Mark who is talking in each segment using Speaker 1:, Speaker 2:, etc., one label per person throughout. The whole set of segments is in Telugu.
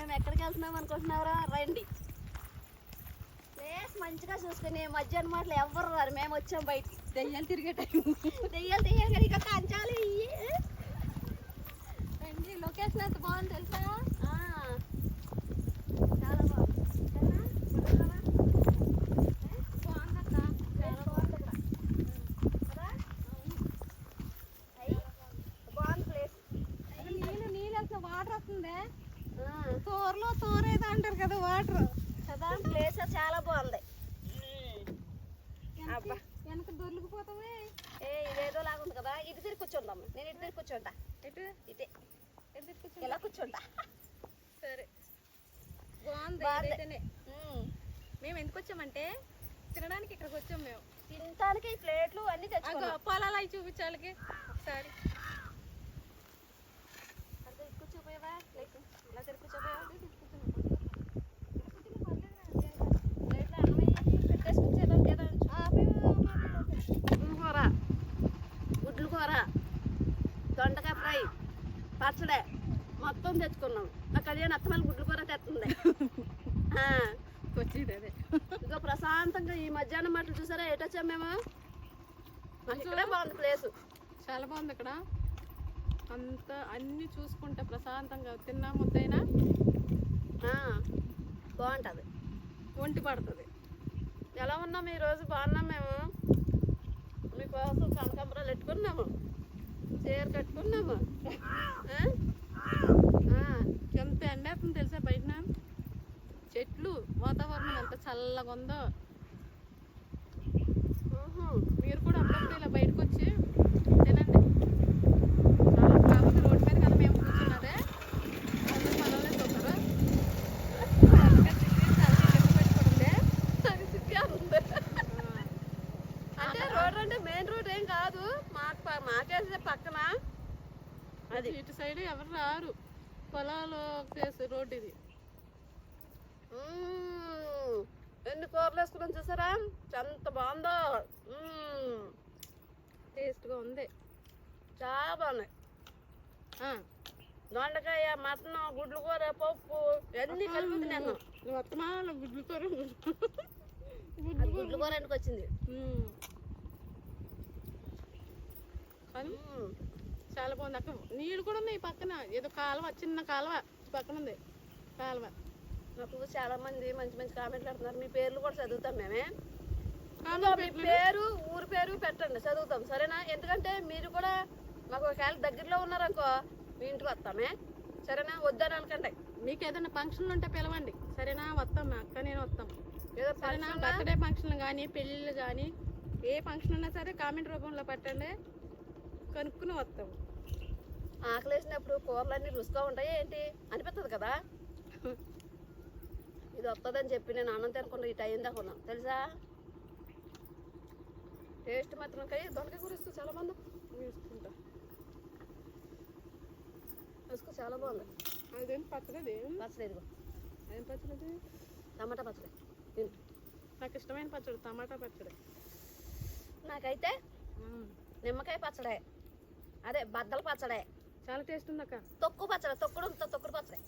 Speaker 1: మేము ఎక్కడికి వెళ్తున్నాం అనుకుంటున్నారా? రండి. ప్లేస్ మంచిగా చూసుకుని మధ్యాహ్నం మాటలు ఎవ్వరు రారు. మేము వచ్చాం బయట
Speaker 2: దెయ్యాలు తిరిగే టైం
Speaker 1: దెయ్యాలు దెయ్యాలు ఇక కంచాలు.
Speaker 2: రండి లొకేషన్ ఎంత బాగుంది తెలుసా
Speaker 1: ఆ, చాలా బాగుంది సరేనా? కుదరదా?
Speaker 2: బాగుందక్క
Speaker 1: చాలా బాగుంది ఇక్కడ. కదా? అయ్యి, బాగుంది ప్లేస్
Speaker 2: నీళ్ళు నీళ్ళు వెళ్తున్న వాటర్ వస్తుంది
Speaker 1: ఆ,
Speaker 2: తోరలో తోరేదో అంటారు కదా వాటర్.
Speaker 1: కదా ప్లేస్ చాలా బాగుంది. అబ్బా.
Speaker 2: వెనక దొరికిపోతామే
Speaker 1: ఏ ఇదేదో లాగా ఉంది కదా ఇటు తిరిగి కూర్చుందాం నేను ఇటు తిరిగి కూర్చుంటా. ఇటే
Speaker 2: ఎటు కూర్చో
Speaker 1: ఇలా కూర్చుంటా.
Speaker 2: సరే. బాగుంది. మేము ఎందుకు వచ్చామంటే తినడానికి ఇక్కడికి వచ్చాం మేము.
Speaker 1: తినటానికి ఈ ప్లేట్లు అన్ని
Speaker 2: అగో
Speaker 1: తెచ్చుకున్నాం
Speaker 2: పొలాలు అవి చూపించాలికి ఒకసారి
Speaker 1: అటు తిరిగి కూర్చోపోయావా లైక్ ఇలా తిరిగి కూర్చోపోయావా ప్లేట్లో అన్నం వేయి, పెట్టేసి కూర్చోదాం కదా కూర గుడ్లు కూర దొండకాయ ఫ్రై పచ్చడే. మొత్తం తెచ్చుకున్నాం. నా కళ్యాణ్ అత్తమల్లి గుడ్లు కూర తెస్తుంది. ఆ,
Speaker 2: వచ్చేది అదే.
Speaker 1: ఇక ప్రశాంతంగా ఈ మధ్యాహ్నం మాటలు చూసారా? ఎటు వచ్చాం మేము? మాకు ఇక్కడే బాగుంది ప్లేస్
Speaker 2: చాలా బాగుంది ఇక్కడ. అంత అన్ని చూసుకుంటే ప్రశాంతంగా తిన్నా ముద్దైనా
Speaker 1: బాగుంటుంది.
Speaker 2: ఒంటి పడుతుంది.
Speaker 1: ఎలా ఉన్నాం ఈ రోజు? బాగున్నాం మేము. మీకోసం కనకంబరాలు పెట్టుకున్నాము చీర కట్టుకున్నాము?
Speaker 2: ఎంత ఎండేస్తుంది తెలుసా బయట చెట్లు వాతావరణం ఎంత చల్లగా ఉందో
Speaker 1: ఊహు.
Speaker 2: మీరు కూడా అప్పుడప్పుడు ఇలా బయటకు వచ్చి తినండి అలా కాకపోతే రోడ్డు మీద కదా మేము కూర్చున్నదే అందరూ మనల్ని చూస్తారా అందుకని చెప్పి చాలా ఇబ్బంది పెట్టుకుంటే
Speaker 1: అది సిగ్గా ఉంది. అంటే రోడ్ అంటే మెయిన్ రోడ్ ఏం కాదు మాకు ప- మాకేసే పక్కన
Speaker 2: అది ఇటు సైడ్ ఎవరు రారు పొలాలు చేసే రోడ్డు ఇది.
Speaker 1: ఎన్ని కూరలు వేసుకున్నాం చూసారా? ఎంత బాగుందో.
Speaker 2: టేస్ట్గా ఉంది.
Speaker 1: చాలా బాగున్నాయి. దొండకాయ మటన్ గుడ్లు కూర పప్పు అన్ని కలిపి
Speaker 2: వత్తమా గుడ్లు కూర.
Speaker 1: గుడ్లు కూర. ఎందుకు వచ్చింది.
Speaker 2: కానీ. చాలా బాగుంది. అక్కడ నీళ్ళు కూడా ఉన్నాయి ఈ పక్కన. ఏదో కాలువ చిన్న కాలువ పక్కన ఉంది. కాలువ
Speaker 1: నాకు చాలా మంది మంచి మంచి కామెంట్లు పెడుతున్నారు. మీ పేర్లు కూడా చదువుతాం మేమే. మీ పేరు ఊరి పేరు పెట్టండి చదువుతాం. సరేనా? ఎందుకంటే మీరు కూడా మాకు ఒకవేళ దగ్గరలో ఉన్నారనుకో మీ ఇంటికి వస్తామే. సరేనా? వద్దని అనకండి.
Speaker 2: మీకు ఏదైనా ఫంక్షన్లు ఉంటే పిలవండి. సరేనా? వస్తాం మా అక్క నేను వస్తాం.
Speaker 1: ఏదో
Speaker 2: సరేనా? బర్త్డే ఫంక్షన్లు కానీ పెళ్ళిళ్ళు కానీ ఏ ఫంక్షన్ ఉన్నా సరే కామెంట్ రూపంలో పెట్టండి. కనుక్కుని వస్తాం.
Speaker 1: ఆకలేసినప్పుడు కూరలన్నీ రుచిగా ఉంటాయి ఏంటి? అనిపిస్తుంది కదా? ఇది వస్తుందని చెప్పి నేను అన్నం తినకుండా ఇటు అయింది అనుకున్నాం తెలుసా? టేస్ట్ మాత్రం కై దొండకాయ కూర చాలా బాగుంది.
Speaker 2: వేసుకుంటా.
Speaker 1: వేసుకో చాలా బాగుంది.
Speaker 2: అదేం పచ్చడి
Speaker 1: ఇదిగో.
Speaker 2: ఏం పచ్చడి
Speaker 1: టమాటా పచ్చడి. తిను.
Speaker 2: నాకు ఇష్టమైన పచ్చడి టమాటా పచ్చడి.
Speaker 1: నాకైతే నిమ్మకాయ పచ్చడే. అదే బద్దల పచ్చడే.
Speaker 2: చాలా టేస్ట్ ఉంది అక్క
Speaker 1: తొక్కు పచ్చడి తొక్కుడు తొక్కుడు పచ్చడి.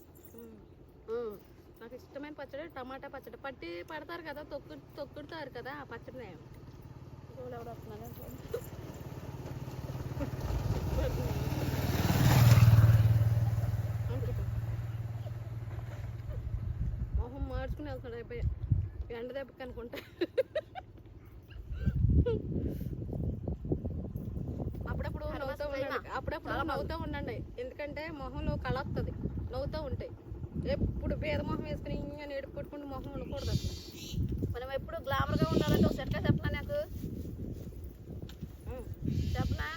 Speaker 2: నాకు ఇష్టమైన పచ్చడి టమాటా పచ్చడి. పట్టి పడతారు కదా తొక్కు తొక్కుడుతారు కదా ఆ పచ్చడి
Speaker 1: చూడు ఎవడు వస్తున్నాడు చూడు.
Speaker 2: అనుకుంటా మొహం మార్చుకుని వెళ్తున్నాడు అయిపోయా. ఎండ దెబ్బకి అనుకుంటా. అప్పుడప్పుడు నవ్వుతూ ఉండండి. అప్పుడప్పుడు నవ్వుతూ ఉండండి. ఎందుకంటే మొహంలో కళ వస్తుంది నవ్వుతూ ఉంటాయి ఎప్పుడు పేద మొహం వేసుకుని ఇంకా ఏడుపు కొట్టుకుంటూ మొహం ఉండకూడదు
Speaker 1: మనం ఎప్పుడు గ్లామర్గా ఉండాలంటే ఒక సెట్గా చెప్పనా నాకు. చెప్పనా.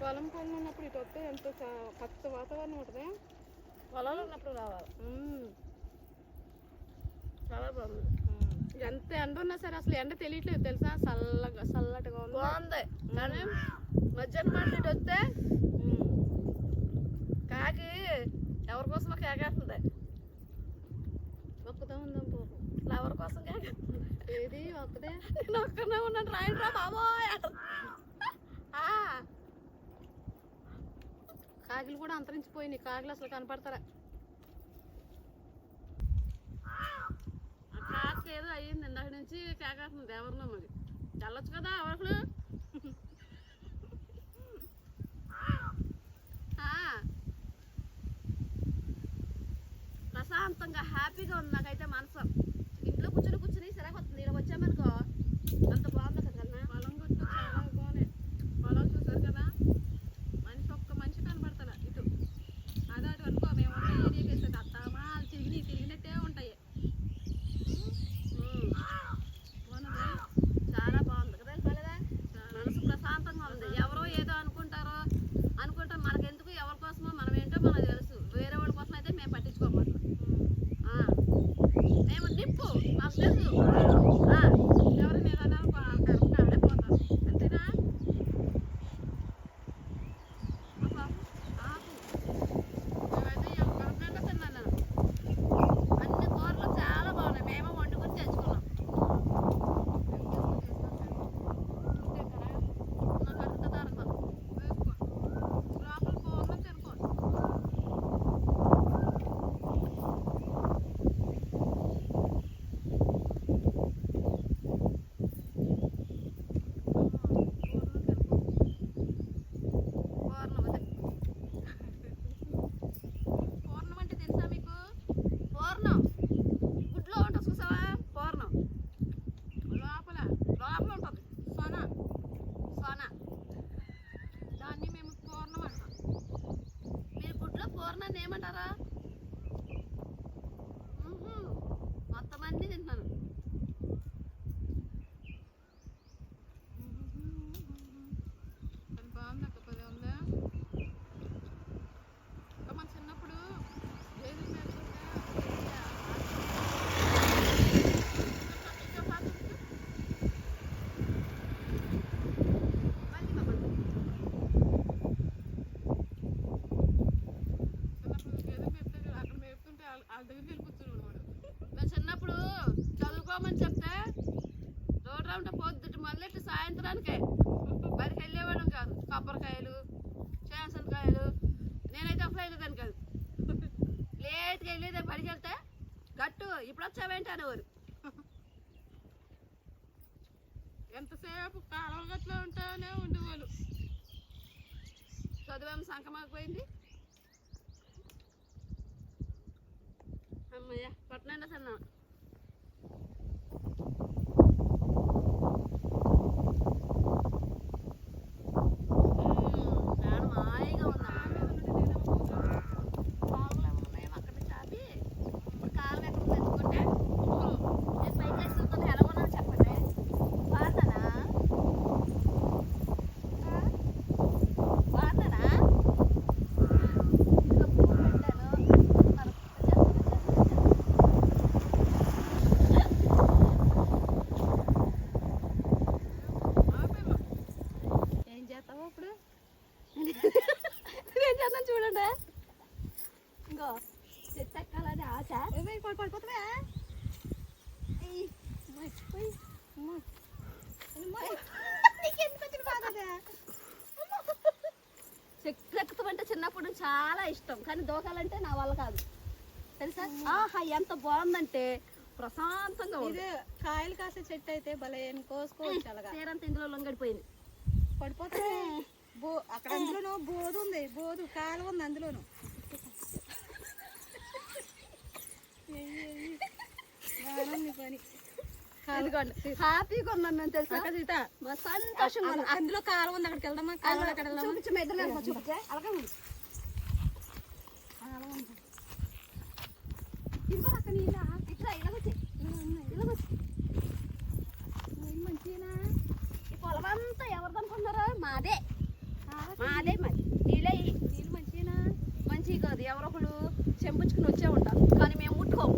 Speaker 2: పొలం పనులు ఉన్నప్పుడు ఇటు వస్తే ఎంతో పచ్చ వాతావరణం ఉంటుంది.
Speaker 1: పొలంలో ఉన్నప్పుడు రావాలి. చాలా బాగుంది.
Speaker 2: ఎంత ఎండ ఉన్నా సరే అసలు ఎండ తెలియట్లేదు తెలుసా? చల్లగా చల్లటిగా ఉంది.
Speaker 1: బాగుంది. కానీ మధ్యాహ్నం మాట ఇటు వస్తే. కాకి ఎవరి కోసమో కేకేస్తుంది.
Speaker 2: ఒక్కదా ఉందాం పోపు.
Speaker 1: ఎవరి కోసం కేకేస్తుంది?
Speaker 2: ఏది ఒక్కదే
Speaker 1: నేను ఒక్కనే ఉన్నాను. రాయండి బాబోయ్ అంట. ఆ,
Speaker 2: కాకిలు కూడా అంతరించిపోయినాయి. కాకిలు అసలు కనపడతారా
Speaker 1: కాకి ఏదో అయ్యింది ఇందాక నుంచి కేకేస్తుంది ఎవరినో మరి. వెళ్ళొచ్చు కదా ఎవరు ప్రశాంతంగా హ్యాపీగా ఉంది నాకైతే మనసు. ఇంట్లో కూర్చొని కూర్చొని సరే వస్తుంది. ఇలా వచ్చామనుకో అంత బాగుంది కదా కన్నా
Speaker 2: పొలం గుర్తు చాలా బాగున్నాయి పొలం చూసారు కదా మనిషి ఒక్క మనిషి కనపడతారా ఇటు అదే అటు అనుకో మేము ఉన్న ఏరియాకి వేసేది అత్తామా తిరిగి తిరిగినట్టే ఉంటాయి
Speaker 1: ఉమ్.
Speaker 2: బాగున్నదా?
Speaker 1: చాలా బాగుంది కదా బాలేదా మనసు ప్రశాంతంగా ఉంది ఎవరో ఏదో అనుకుంటారో అనుకుంటే మనకెందుకు ఎవరి కోసమో మనం ఏంటో మనకు తెలుసు వేరే వాళ్ళ కోసం అయితే మేము పట్టించుకోకూడదు ఆ. మేము నిప్పు మాకు తెలుసు ఆ.
Speaker 2: ఎవరైనా ఏదైనా కరెక్ట్ ఆడే పోతారు అంతేనా
Speaker 1: అబ్బా, ఆపు. మేమైతే ఎవరినైనా తిన్నాను అన్ని కూరలు చాలా బాగున్నాయి మేము వండుకొని తెచ్చుకున్నాం నాకు అడుగుతుంది అడగను
Speaker 2: లోపల పూర్ణం తినుకో
Speaker 1: పూర్ణం అదే
Speaker 2: పూర్ణం అంటే తెలుసా మీకు
Speaker 1: పూర్ణం గుడ్లో ఉంటుంది చూసావా పూర్ణం
Speaker 2: లోపల
Speaker 1: లోపల ఉంటుంది
Speaker 2: సొన
Speaker 1: సోన
Speaker 2: దాన్ని మేము పూర్ణం అంటాం
Speaker 1: మీరు గుడ్లో పూర్ణాన్ని ఏమంటారా మ్హూ. మొత్తం అన్ని తింటున్నాను
Speaker 2: అది బాగుంది అక్క పది ఉందా ఇంకా మన చిన్నప్పుడు ఏది
Speaker 1: మళ్ళీ మమ్మల్ని
Speaker 2: చిన్నప్పుడు ఏదో చెప్తే అక్కడ మేపుతుంటే వాళ్ళ దగ్గరికి వెళ్ళి వాడు.
Speaker 1: మేము చిన్నప్పుడు చదువుకోమని చెప్తే రోడ్ ఉంటే పొద్దుటి మొదలెట్టి సాయంత్రానికే బయటకు వెళ్ళేవాళ్ళం కాదు. కొబ్బరికాయలు చేసనకాయలు. నేనైతే అప్పుడు వెళ్ళేదాన్ని కాదు. లేట్గా వెళ్ళేదే బడికి వెళ్తే గట్టు ఇప్పుడు వచ్చావేంటి అనేవారు.
Speaker 2: ఎంతసేపు కాలువ గట్ల ఉంటానే ఉండేవాళ్ళు.
Speaker 1: చదువేమో సంకమాకపోయింది. అమ్మయ్య పట్టణండి సన్న ప్రాణం హాయిగా ఉందా కాలువలు ఏమో ఉన్నాయి అక్కడ నుంచి ఆపి ఇప్పుడు కాలువ ఎక్కడ తెచ్చుకుంటే నేను పైకి వేసి చూద్దాం ఎలా ఉన్నాను చెప్పండి బాగున్నానా ఆ? బాగున్నానా ఇంకా పూలు పెట్టాను కరెక్ట్
Speaker 2: ఏం చేస్తావు ఇప్పుడు
Speaker 1: ఏం చేద్దాం చూడండి. ఇంకో. చెట్టు ఎక్కాలని ఆశ
Speaker 2: పడిపోతావా
Speaker 1: మర్చిపోయి. చెట్టు ఎక్కుతామంటే చిన్నప్పుడు నుంచి చాలా ఇష్టం. కానీ దూకాలంటే నా వల్ల కాదు. తెలుసా? ఆహా ఎంత బాగుందంటే ప్రశాంతంగా ఉంది.
Speaker 2: ఇది కాయలు కాసే చెట్టు అయితే భలే కోసుకోవచ్చు అలాగా.
Speaker 1: ఇందులో లొంగడిపోయింది.
Speaker 2: పడిపోతుంది బో అక్కడ అందులోనూ బోధు ఉంది బోధు కాలువ ఉంది అందులోను. పని.
Speaker 1: హ్యాపీగా నేను తెలుసా?
Speaker 2: సీత.
Speaker 1: సంతోషంగా
Speaker 2: అందులో కాలువ ఉంది అక్కడికి వెళ్దామా? కాలువ అక్కడ వెళ్దామా?
Speaker 1: చూపించు మా ఇద్దరు వెళ్దాం, చూపించే. అలాగే ఉంది. ఇదిగో అక్క నీళ్ళ ఇట్లా ఇలాగొచ్చి ఇలాగొచ్చి
Speaker 2: మంచిగా
Speaker 1: ఈ పొలమంతా ఎవరిదనుకుంటారా మాదే. మాదే మరి. నీళ్ళే
Speaker 2: నీళ్ళు మంచిగా
Speaker 1: మంచివి కాదు. ఎవరో ఒకడు చెంపుచ్చుకుని వచ్చే ఉంటారు. కానీ మేము ముట్టుకోము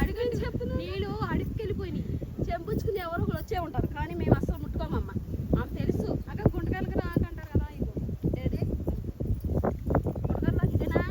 Speaker 2: అడుగుండి చెప్తున్నా నీళ్ళు అడుగుకెళ్ళిపోయినాయి
Speaker 1: చెంపుచ్చుకుని ఎవరో ఒకడు వచ్చే ఉంటారు కానీ మేము అస్సలు ముట్టుకోమమ్మ మాకు తెలుసు
Speaker 2: అక్కడ గుంటకాయలకు రాకంటారు కదా ఇగో
Speaker 1: ఏది బుడగల్లోకి ఇదేనా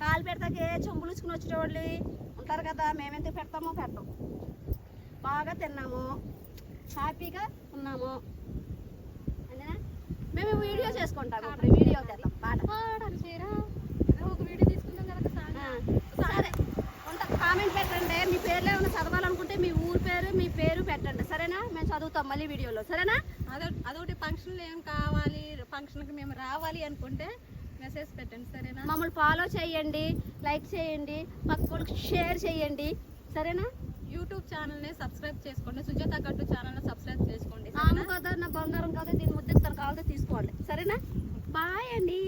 Speaker 1: పాలు పెడతాకే చెంబులు ఇచ్చుకుని వచ్చేవాళ్ళు ఉంటారు కదా మేమెందుకు పెడతామో పెట్టం. బాగా తిన్నాము. హ్యాపీగా ఉన్నాము. అంతేనా? మేము వీడియో చేసుకుంటాము. ఇప్పుడు వీడియో తెద్దాం. పాట.
Speaker 2: ఒక వీడియో తీసుకుందాం కదా
Speaker 1: సరే. ఉంటా. కామెంట్ పెట్టండి. మీ పేర్లు ఏమైనా చదవాలనుకుంటే మీ ఊరు పేరు మీ పేరు పెట్టండి. సరేనా? మేము చదువుతాం మళ్ళీ వీడియోలో. సరేనా?
Speaker 2: అదో అదొకటి ఫంక్షన్లు ఏం కావాలి? ఫంక్షన్కి మేము రావాలి అనుకుంటే మెసేజ్ పెట్టండి సరేనా?
Speaker 1: మమ్మల్ని ఫాలో చేయండి లైక్ చేయండి పక్కలకు షేర్ చేయండి. సరేనా?
Speaker 2: యూట్యూబ్ ఛానల్ని సబ్స్క్రైబ్ చేసుకోండి సుజాత గట్టు ఛానల్ని సబ్స్క్రైబ్ చేసుకోండి
Speaker 1: ఆమె కదా నా బంగారం కదా దీన్ని ముద్దిస్తాను కావాలంటే తీసుకోండి సరేనా? బాయ్ అండి.